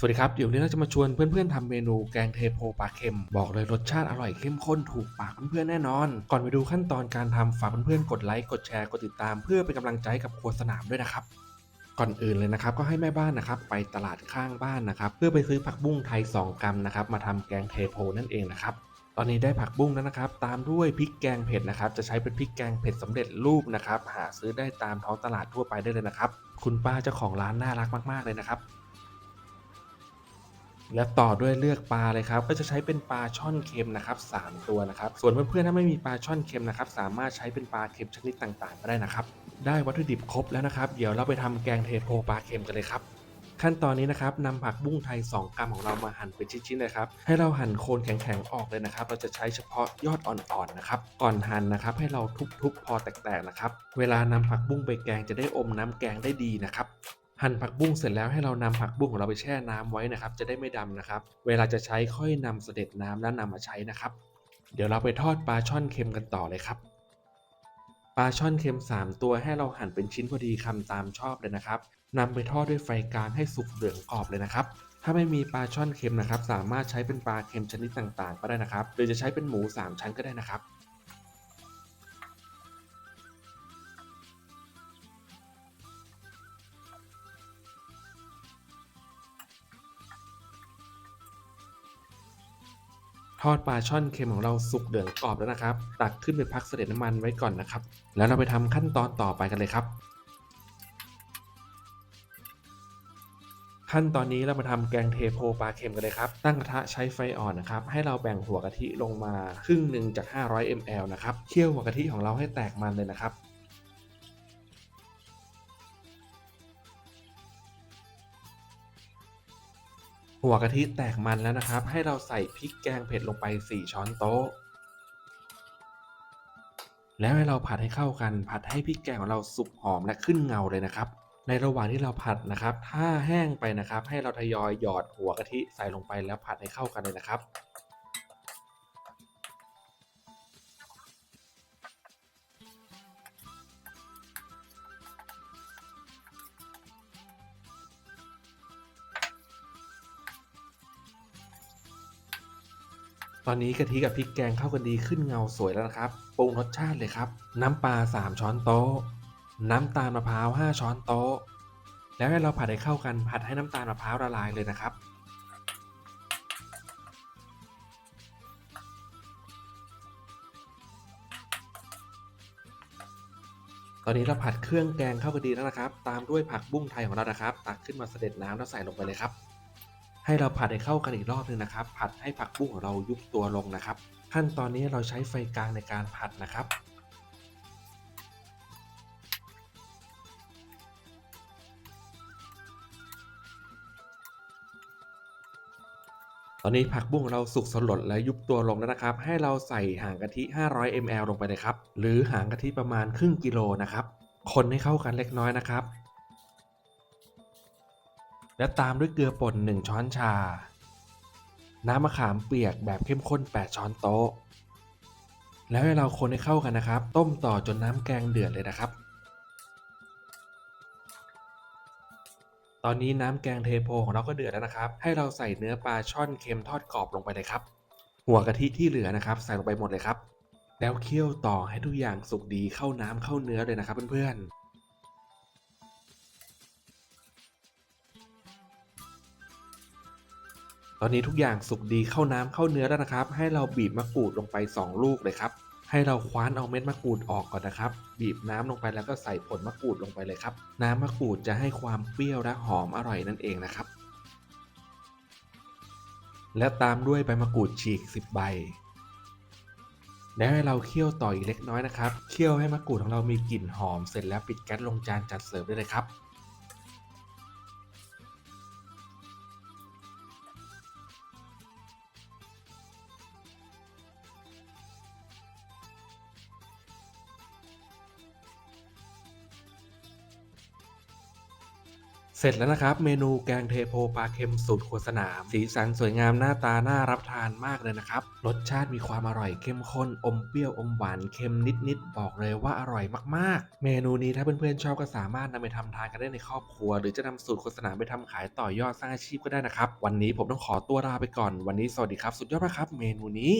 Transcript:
สวัสดีครับ เดี๋ยวนนี้เราจะมาชวนเพื่อนๆทำเมนูแกงเทโพปลาเค็ม บอกเลยรสชาติอร่อยเข้มข้นถูกปากเพื่อนๆแน่นอน ก่อนไปดูขั้นตอนการทำฝากเพื่อนๆกดไลค์กดแชร์กดติดตามเพื่อเป็นกำลังใจกับครัวสนามด้วยนะครับ ก่อนอื่นเลยนะครับก็ให้แม่บ้านนะครับไปตลาดข้างบ้านนะครับเพื่อไปซื้อผักบุ้งไทย 2 กรัมนะครับมาทำแกงเทโพนั่นเองนะครับตอนนี้ได้ผักบุ้งแล้วนะครับ ตามด้วยพริกแกงเผ็ดนะครับ จะใช้เป็นพริกแกงเผ็ดสำเร็จรูปนะครับ หาซื้อได้ตามท้องตลาดทั่วไปได้เลยนะครับ คุณป้าเจ้าของร้านน่ารักมากๆเลยนะครับ และต่อด้วยเลือกปลาเลยครับ ก็จะใช้เป็นปลาช่อนเค็มนะครับ 3 ตัวนะครับ ส่วนเพื่อนๆถ้าไม่มีปลาช่อนเค็มนะครับ สามารถใช้เป็นปลาเค็มชนิดต่างๆ ก็ได้นะครับ ได้วัตถุดิบครบแล้วนะครับ เดี๋ยวเราไปทำแกงเทโพปลาเค็มกันเลยครับ ขั้นตอนนี้นะครับนำผักบุ้งไทย 2 กรัมของเรามาหั่นเป็นชิ้นๆเลยครับ ให้เราหั่นโคนแข็งๆออกเลยนะครับ เราจะใช้เฉพาะยอดอ่อนๆนะครับ ก่อนหั่นนะครับ ให้เราทุบๆพอแตกๆนะครับ เวลานำผักบุ้งไปแกงจะได้อมน้ำแกงได้ดีนะครับ หั่นผักบุ้งเสร็จแล้วให้เรานำผักบุ้งของเราไปแช่น้ำไว้นะครับ จะได้ไม่ดำนะครับ เวลาจะใช้ค่อยนำเสด็จน้ำแล้วนำมาใช้นะครับ เดี๋ยวเราไปทอดปลาช่อนเค็มกันต่อเลยครับปลาช่อนเค็ม 3 ตัวให้เราหั่นเป็นชิ้นพอดีคำตามชอบเลยนะครับนำไปทอดด้วยไฟกลางให้สุกเหลืองกรอบเลยนะครับ ถ้าไม่มีปลาช่อนเค็มนะครับ สามารถใช้เป็นปลาเค็มชนิดต่างๆ ก็ได้นะครับ หรือจะใช้เป็นหมู 3 ชั้นก็ได้นะครับ ทอดปลาช่อนเค็มของเราสุกเหลืองกรอบแล้วนะครับ ตักขึ้นไปพักเสด็จน้ำมันไว้ก่อนนะครับ แล้วเราไปทำขั้นตอนต่อไปกันเลยครับ ขั้นตอนนี้เรามาทำแกงเทโพปลาเค็มกันเลยครับ ตั้งกระทะใช้ไฟอ่อนนะครับ ให้เราแบ่งหัวกะทิลงมาครึ่งหนึ่งจาก 500 ml นะครับ เคี่ยวหัวกะทิของเราให้แตกมันเลยนะครับ หัวกะทิแตกมันแล้วนะครับ ให้เราใส่พริกแกงเผ็ดลงไป 4 ช้อนโต๊ะ แล้วให้เราผัดให้เข้ากัน ผัดให้พริกแกงของเราสุกหอมและขึ้นเงาเลยนะครับ ในระหว่างที่เราผัดนะครับ ถ้าแห้งไปนะครับ ให้เราทยอยหยอดหัวกะทิใส่ลงไปแล้วผัดให้เข้ากันเลยนะครับ ตอนนี้กะทิกับพริกแกงเข้ากันดีขึ้นเงาสวยแล้วนะครับ ปรุงรสชาติเลยครับ น้ำปลา 3 ช้อนโต๊ะ น้ำตาลมะพร้าว 5 ช้อนโต๊ะ แล้วให้เราผัดให้เข้ากัน ผัดให้น้ำตาลมะพร้าวละลายเลยนะครับ ตอนนี้เราผัดเครื่องแกงเข้ากันดีแล้วนะครับ ตามด้วยผักบุ้งไทยของเรานะครับ ตักขึ้นมาเสด็จน้ำแล้วใส่ลงไปเลยครับ ให้เราผัดให้เข้ากันอีกรอบหนึงนะครับ ผัดให้ผักบุ้งของเรายุบตัวลงนะครับ ขั้นตอนนี้เราใช้ไฟกลางในการผัดนะครับตอนนี้ผักบุ้งของเราสุกสลดและยุบตัวลงแล้วนะครับ ให้เราใส่หางกะทิ 500 ml ลงไปเลยครับ หรือหางกะทิประมาณครึ่งกิโลนะครับ คนให้เข้ากันเล็กน้อยนะครับ และตามด้วยเกลือป่น 1 ช้อนชา น้ำมะขามเปียกแบบเข้มข้น 8 ช้อนโต๊ะ แล้วให้เราคนให้เข้ากันนะครับ ต้มต่อจนน้ำแกงเดือดเลยนะครับ ตอนนี้น้ำแกงเทโพของเราก็เดือดแล้วนะครับ ให้เราใส่เนื้อปลาช่อนเค็มทอดกรอบลงไปเลยครับ หัวกะทิที่เหลือนะครับ ใส่ลงไปหมดเลยครับ แล้วเคี่ยวต่อให้ทุกอย่างสุกดีเข้าน้ำเข้าเนื้อเลยนะครับเพื่อนๆ ตอนนี้ทุกอย่างสุกดีเข้าน้ำเข้าเนื้อแล้วนะครับ ให้เราบีบมะกรูดลงไป 2 ลูกเลยครับ ให้เราคว้านเอาเม็ดมะกรูดออกก่อนนะครับ บีบน้ำลงไปแล้วก็ใส่ผลมะกรูดลงไปเลยครับ น้ำมะกรูดจะให้ความเปรี้ยวและหอมอร่อยนั่นเองนะครับ และตามด้วยใบมะกรูดฉีก 10 ใบ แล้วให้เราเคี่ยวต่ออีกเล็กน้อยนะครับ เคี่ยวให้มะกรูดของเรามีกลิ่นหอม เสร็จแล้วปิดแก๊สลงจานจัดเสิร์ฟได้เลยครับ เสร็จแล้วนะครับ เมนูแกงเทโพปลาเค็มสูตรครัวสนาม สีสันสวยงามหน้าตาน่ารับทานมากเลยนะครับ รสชาติมีความอร่อยเข้มข้น อมเปรี้ยวอมหวานเค็มนิดๆบอกเลยว่าอร่อยมากๆ เมนูนี้ถ้าเพื่อนๆชอบก็สามารถนำไปทำทานกันได้ในครอบครัว หรือจะนำสูตรโฆษณามไปทำขายต่อยอดสร้างอาชีพก็ได้นะครับ วันนี้ผมต้องขอตัวลาไปก่อน วันนี้สวัสดีครับ สุดยอดมากครับ เมนูนี้